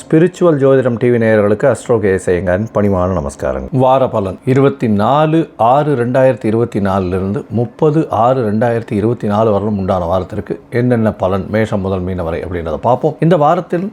Spiritual ஜோதிடம் TV நேயர்களுக்கு astro கேசையங்கன் பணிவான நமஸ்காரங்கள். வார பலன். இருபத்தி நாலு ஆறு ரெண்டாயிரத்தி இருபத்தி நாலுலேருந்து முப்பது ஆறு ரெண்டாயிரத்தி இருபத்தி நாலு வரலும் உண்டான வாரத்திற்கு என்னென்ன பலன் மேஷம் முதல் மீன வரை அப்படின்றத பார்ப்போம். இந்த வாரத்தில்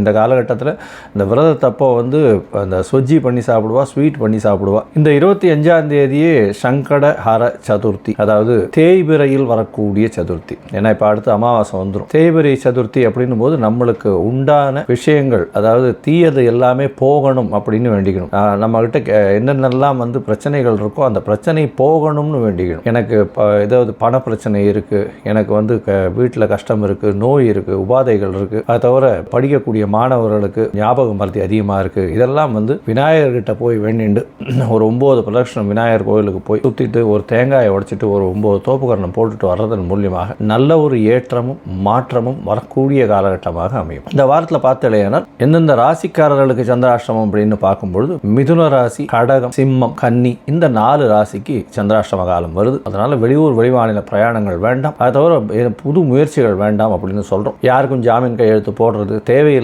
இந்த காலகட்டத்தில் இந்த விரதத்தப்போ வந்து அந்த சொஜ்ஜி பண்ணி சாப்பிடுவா ஸ்வீட் பண்ணி சாப்பிடுவா. இந்த இருபத்தி அஞ்சாம் தேதியே சங்கட ஹர சதுர்த்தி அதாவது தேய்பிரையில் வரக்கூடிய சதுர்த்தி. ஏன்னா இப்போ அடுத்து அமாவாசை வந்துடும் தேய்பிரை சதுர்த்தி அப்படின்னும் போது நம்மளுக்கு உண்டான விஷயங்கள் அதாவது தீயது எல்லாமே போகணும் அப்படின்னு வேண்டிக்கணும். நம்மகிட்ட என்னென்னலாம் வந்து பிரச்சனைகள் இருக்கோ அந்த பிரச்சனை போகணும்னு வேண்டிக்கணும். எனக்கு ஏதாவது பண பிரச்சனை இருக்குது எனக்கு வந்து வீட்டில் கஷ்டம் இருக்குது நோய் இருக்குது உபாதைகள் இருக்குது அதை தவிர படிக்கக்கூடிய மாணவர்களுக்கு ஞாபக மருதி அதிகமாக இருக்கு. இதெல்லாம் வந்து விநாயகர்கிட்ட போய் வேண்டிண்டு ஒரு ஒம்பது பிரதட்சணம் விநாயகர் கோயிலுக்கு போய் சுற்றிட்டு ஒரு தேங்காயை உடைச்சிட்டு ஒரு ஒம்பது தோப்புக்கரணம் போட்டுட்டு வர்றதன் மூலியமாக நல்ல ஒரு ஏற்றமும் மாற்றமும் வரக்கூடிய காலகட்டமாக அமையும். இந்த வாரத்தில் பார்த்தலையானால் எந்தெந்த ராசிக்காரர்களுக்கு சந்திராஷ்டமம் அப்படின்னு பார்க்கும்பொழுது மிதுன ராசி கடகம் சிம்மம் கன்னி இந்த நாலு ராசிக்கு சந்திராஷ்டம காலம் வருது. அதனால வெளியூர் வெளிமாநில பிரயாணங்கள் வேண்டாம். அதை தவிர புது முயற்சிகள் வேண்டாம் அப்படின்னு சொல்கிறோம் யாருக்கும் ஜாமீன் கையெழுத்து போடுறது தேவையில்லை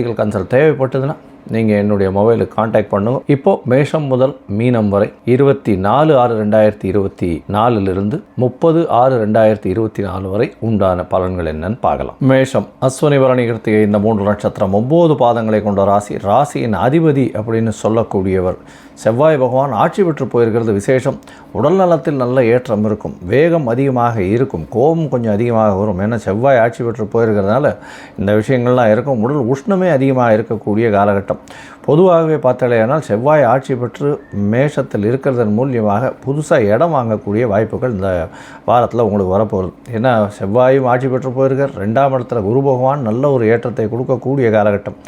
சைக்காலஜிக்கல் கன்சல்ட் தேவைப்பட்டதுன்னா நீங்கள் என்னுடைய மொபைலுக்கு காண்டாக்ட் பண்ணுங்கள் இப்போது மேஷம் முதல் மீனம் வரை இருபத்தி நாலு ஆறு ரெண்டாயிரத்தி இருபத்தி நாலுலேருந்து முப்பது ஆறு ரெண்டாயிரத்தி இருபத்தி நாலு வரை உண்டான பலன்கள் என்னன்னு பார்க்கலாம். மேஷம் அஸ்வனி பரணி கிருத்திகை இந்த மூன்று நட்சத்திரம் ஒம்பது பாதங்களை கொண்ட ராசி. ராசியின் அதிபதி அப்படின்னு சொல்லக்கூடியவர். செவ்வாய் பகவான் ஆட்சி பெற்று போயிருக்கிறது விசேஷம். உடல் நலத்தில் நல்ல ஏற்றம் இருக்கும். வேகம் அதிகமாக இருக்கும். கோபம் கொஞ்சம் அதிகமாக வரும். ஏன்னா செவ்வாய் ஆட்சி பெற்று போயிருக்கிறதுனால இந்த விஷயங்கள்லாம் இருக்கும். உடல் உஷ்ணமே அதிகமாக இருக்கக்கூடிய காலகட்டம். பொதுவாகவே பார்த்தாலேயானால் செவ்வாய் ஆட்சி பெற்று மேஷத்தில் இருக்கிறதன் மூலியமாக புதுசாக இடம் வாங்கக்கூடிய வாய்ப்புகள் இந்த வாரத்தில் உங்களுக்கு வரப்போகுது. ஏன்னா செவ்வாயும் ஆட்சி பெற்று போயிருக்கார். ரெண்டாம் இடத்துல குரு பகவான் நல்ல ஒரு ஏற்றத்தை கொடுக்கக்கூடிய காலகட்டம்.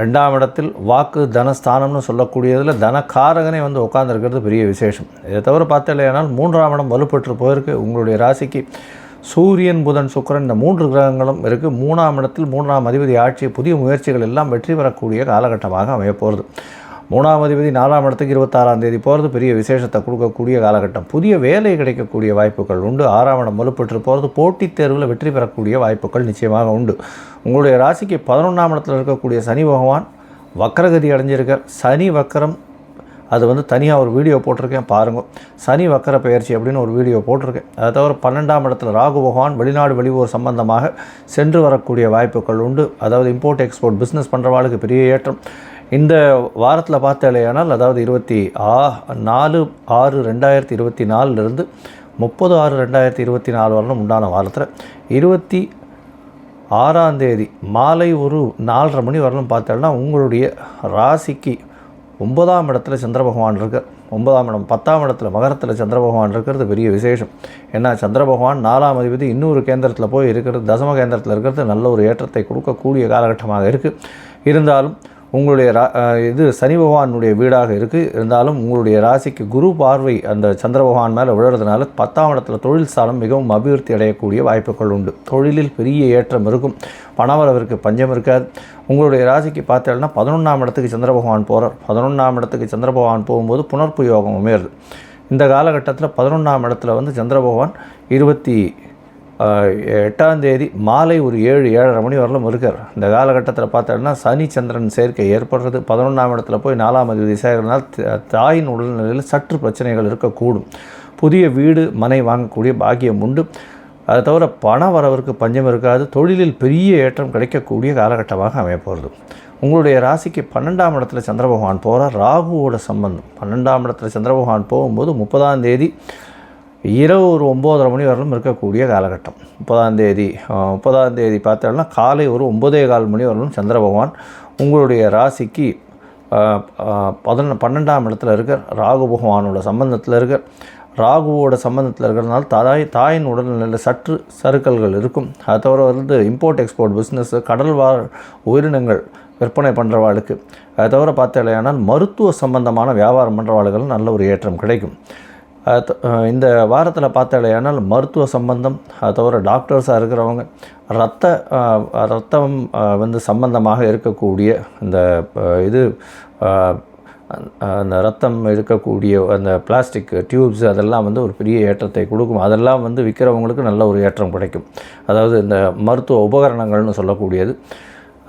ரெண்டாம் இடத்தில் வாக்கு தனஸ்தானம்னு சொல்லக்கூடியதில் தனக்காரகனே வந்து உட்காந்துருக்கிறது பெரிய விசேஷம். இதை தவிர பார்த்தலையானால் மூன்றாம் இடம் வலுப்பெற்று போயிருக்கு. உங்களுடைய ராசிக்கு சூரியன் புதன் சுக்கிரன் இந்த மூன்று கிரகங்களும் இருக்குது மூணாம் இடத்தில் மூன்றாம் அதிபதி ஆட்சி புதிய முயற்சிகள் எல்லாம் வெற்றி பெறக்கூடிய காலகட்டமாக அமையப்போகிறது மூணாம் அதிபதி நாலாம் இடத்துக்கு இருபத்தாறாம் தேதி போகிறது பெரிய விசேஷத்தை கொடுக்கக்கூடிய காலகட்டம். புதிய வேலை கிடைக்கக்கூடிய வாய்ப்புகள் உண்டு. ஆறாம் இடம் வலுப்பெற்று போகிறது போட்டித் தேர்வில் வெற்றி பெறக்கூடிய வாய்ப்புகள் நிச்சயமாக உண்டு. உங்களுடைய ராசிக்கு பதினொன்றாம் இடத்தில் இருக்கக்கூடிய சனி பகவான் வக்கரகதி அடைஞ்சிருக்கார். சனி வக்கரம் அது வந்து தனியாக ஒரு வீடியோ போட்டிருக்கேன் பாருங்கள் சனி வக்கர பெயர்ச்சி அப்படின்னு ஒரு வீடியோ போட்டிருக்கேன். அதை தவிர பன்னெண்டாம் இடத்துல ராகு பகவான் வெளிநாடு வெளியூர் சம்பந்தமாக சென்று வரக்கூடிய வாய்ப்புகள் உண்டு. அதாவது இம்போர்ட் எக்ஸ்போர்ட் பிஸ்னஸ் பண்ணுறவாளுக்கு பெரிய ஏற்றம். இந்த வாரத்தில் பார்த்தாலேயானால் அதாவது இருபத்தி ஆ நாலு ஆறு ரெண்டாயிரத்தி இருபத்தி நாலுலேருந்து முப்பது ஆறு ரெண்டாயிரத்தி இருபத்தி நாலு வரலும் உண்டான வாரத்தில். இருபத்தி ஆறாம் தேதி மாலை ஒரு நாலரை மணி வரலும் பார்த்தோம்னா உங்களுடைய ராசிக்கு ஒன்பதாம் இடத்துல சந்திர பகவான் இருக்கார் ஒன்பதாம் இடம் பத்தாம் இடத்துல மகரத்தில் சந்திர பகவான் இருக்கிறது பெரிய விசேஷம். ஏன்னா சந்திர பகவான் நாலாம் அதிபதி இன்னொரு கேந்திரத்தில் போய் இருக்கிறது தசம கேந்திரத்தில் இருக்கிறது நல்ல ஒரு ஏற்றத்தை கொடுக்கக்கூடிய காலகட்டமாக இருக்குது இருந்தாலும் உங்களுடைய ரா இது சனி பகவானுடைய வீடாக இருக்குது இருந்தாலும் உங்களுடைய ராசிக்கு குரு பார்வை அந்த சந்திர பகவான் மேலே விழுறதுனால பத்தாம் இடத்துல தொழில் ஸ்தானம் மிகவும் அபிவிருத்தி அடையக்கூடிய வாய்ப்புகள் உண்டு. தொழிலில் பெரிய ஏற்றம் இருக்கும். பணவரவிற்கு பஞ்சம் இருக்காது. உங்களுடைய ராசிக்கு பார்த்தேன்னா பதினொன்றாம் இடத்துக்கு சந்திர பகவான் போகிறார் பதினொன்றாம் இடத்துக்கு சந்திர பகவான் போகும்போது புனர்ப்பு யோகம் உயருது. இந்த காலகட்டத்தில் பதினொன்றாம் இடத்துல வந்து சந்திர பகவான் இருபத்தி எட்டாந்தேதி மாலை ஒரு ஏழு ஏழரை மணி வரலும் இருக்கார். இந்த காலகட்டத்தில் பார்த்தோம்னா சனி சந்திரன் சேர்க்கை ஏற்படுறது பதினொன்றாம் இடத்துல போய் நாலாம் அதிபதி சேர்கிறதுனால தாயின் உடல்நிலையில் சற்று பிரச்சனைகள் இருக்கக்கூடும். புதிய வீடு மனை வாங்கக்கூடிய பாக்கியம் உண்டு. அதை தவிர பண வரவருக்கு பஞ்சம் இருக்காது. தொழிலில் பெரிய ஏற்றம் கிடைக்கக்கூடிய காலகட்டமாக அமையப்போகிறது. உங்களுடைய ராசிக்கு பன்னெண்டாம் இடத்துல சந்திர பகவான் போகிறார் ராகுவோட சம்பந்தம். பன்னெண்டாம் இடத்துல சந்திர பகவான் போகும்போது முப்பதாம் தேதி இரவு ஒரு ஒம்போதரை மணி வரலும் இருக்கக்கூடிய காலகட்டம். முப்பதாம் தேதி முப்பதாம் தேதி பார்த்தோம்னா காலை ஒரு ஒம்பதே கால் மணி வரலும் சந்திர பகவான் உங்களுடைய ராசிக்கு அஹ், பன்னெண்டாம் இடத்துல இருக்க ராகு பகவானோட சம்பந்தத்தில் இருக்க ராகுவோட சம்பந்தத்தில் இருக்கிறதுனால தாய் தாயின் உடல்நிலையில் சற்று சறுக்கல்கள் இருக்கும். அதை தவிர வந்து இம்போர்ட் எக்ஸ்போர்ட் பிஸ்னஸ் கடல் வாழ் உயிரினங்கள் விற்பனை பண்ணுறவாளுக்கு அதை தவிர பார்த்தீங்கன்னா மருத்துவ சம்பந்தமான வியாபாரம் பண்ணுறவாளுகள் நல்ல ஒரு ஏற்றம் கிடைக்கும். இந்த வாரத்தில் பார்த்தாலேயானால் மருத்துவ சம்பந்தம் தவிர டாக்டர்ஸாக இருக்கிறவங்க ரத்த ரத்தம் வந்து சம்பந்தமாக இருக்கக்கூடிய இந்த இது அந்த ரத்தம் இருக்கக்கூடிய அந்த பிளாஸ்டிக் டியூப்ஸ் அதெல்லாம் வந்து ஒரு பெரிய ஏற்றத்தை கொடுக்கும். அதெல்லாம் வந்து விற்கிறவங்களுக்கு நல்ல ஒரு ஏற்றம் கிடைக்கும். அதாவது இந்த மருத்துவ உபகரணங்கள்னு சொல்லக்கூடியது.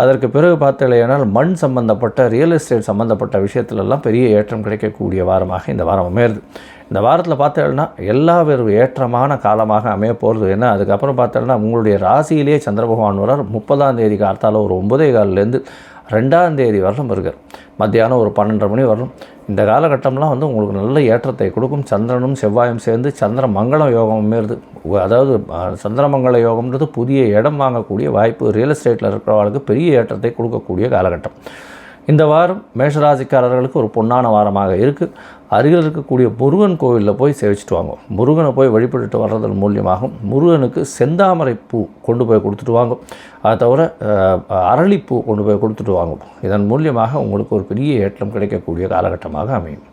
அதற்கு பிறகு பார்த்தலையானால் மண் சம்பந்தப்பட்ட ரியல் எஸ்டேட் சம்மந்தப்பட்ட விஷயத்துலலாம் பெரிய ஏற்றம் கிடைக்கக்கூடிய வாரமாக இந்த வாரம் அமையிறது. இந்த வாரத்தில் பார்த்தேன்னா எல்லா வெறும் ஏற்றமான காலமாக அமைய போகிறது. ஏன்னா அதுக்கப்புறம் பார்த்தோன்னா உங்களுடைய ராசியிலேயே சந்திர பகவான் வரார் முப்பதாம் தேதி கார்த்தால ஒரு ஒம்பதே காலிலேருந்து ரெண்டாம் தேதி வரலும் இருக்கார் மத்தியானம் ஒரு பன்னெண்டரை மணி வரலும். இந்த காலகட்டம்லாம் வந்து உங்களுக்கு நல்ல ஏற்றத்தை கொடுக்கும். சந்திரனும் செவ்வாயும் சேர்ந்து சந்திர மங்கள யோகம் அதாவது சந்திரமங்கள சந்திரமங்கல யோகம்ன்றது புதிய இடம் வாங்கக்கூடிய வாய்ப்பு. ரியல் எஸ்டேட்டில் இருக்கிறவங்களுக்கு பெரிய ஏற்றத்தை கொடுக்கக்கூடிய காலகட்டம். இந்த வாரம் மேஷராசிக்காரர்களுக்கு ஒரு பொன்னான வாரமாக இருக்குது அருகில் இருக்கக்கூடிய முருகன் கோவிலில் போய் சேவிச்சிட்டு வாங்க. முருகனை போய் வழிபட்டுட்டு வர்றதன் மூலியமாகும் முருகனுக்கு செந்தாமரை பூ கொண்டு போய் கொடுத்துட்டு வாங்க. அதை தவிர அரளிப்பூ கொண்டு போய் கொடுத்துட்டு வாங்க. இதன் மூலியமாக உங்களுக்கு ஒரு பெரிய ஏற்றம் கிடைக்கக்கூடிய காலகட்டமாக அமையும்.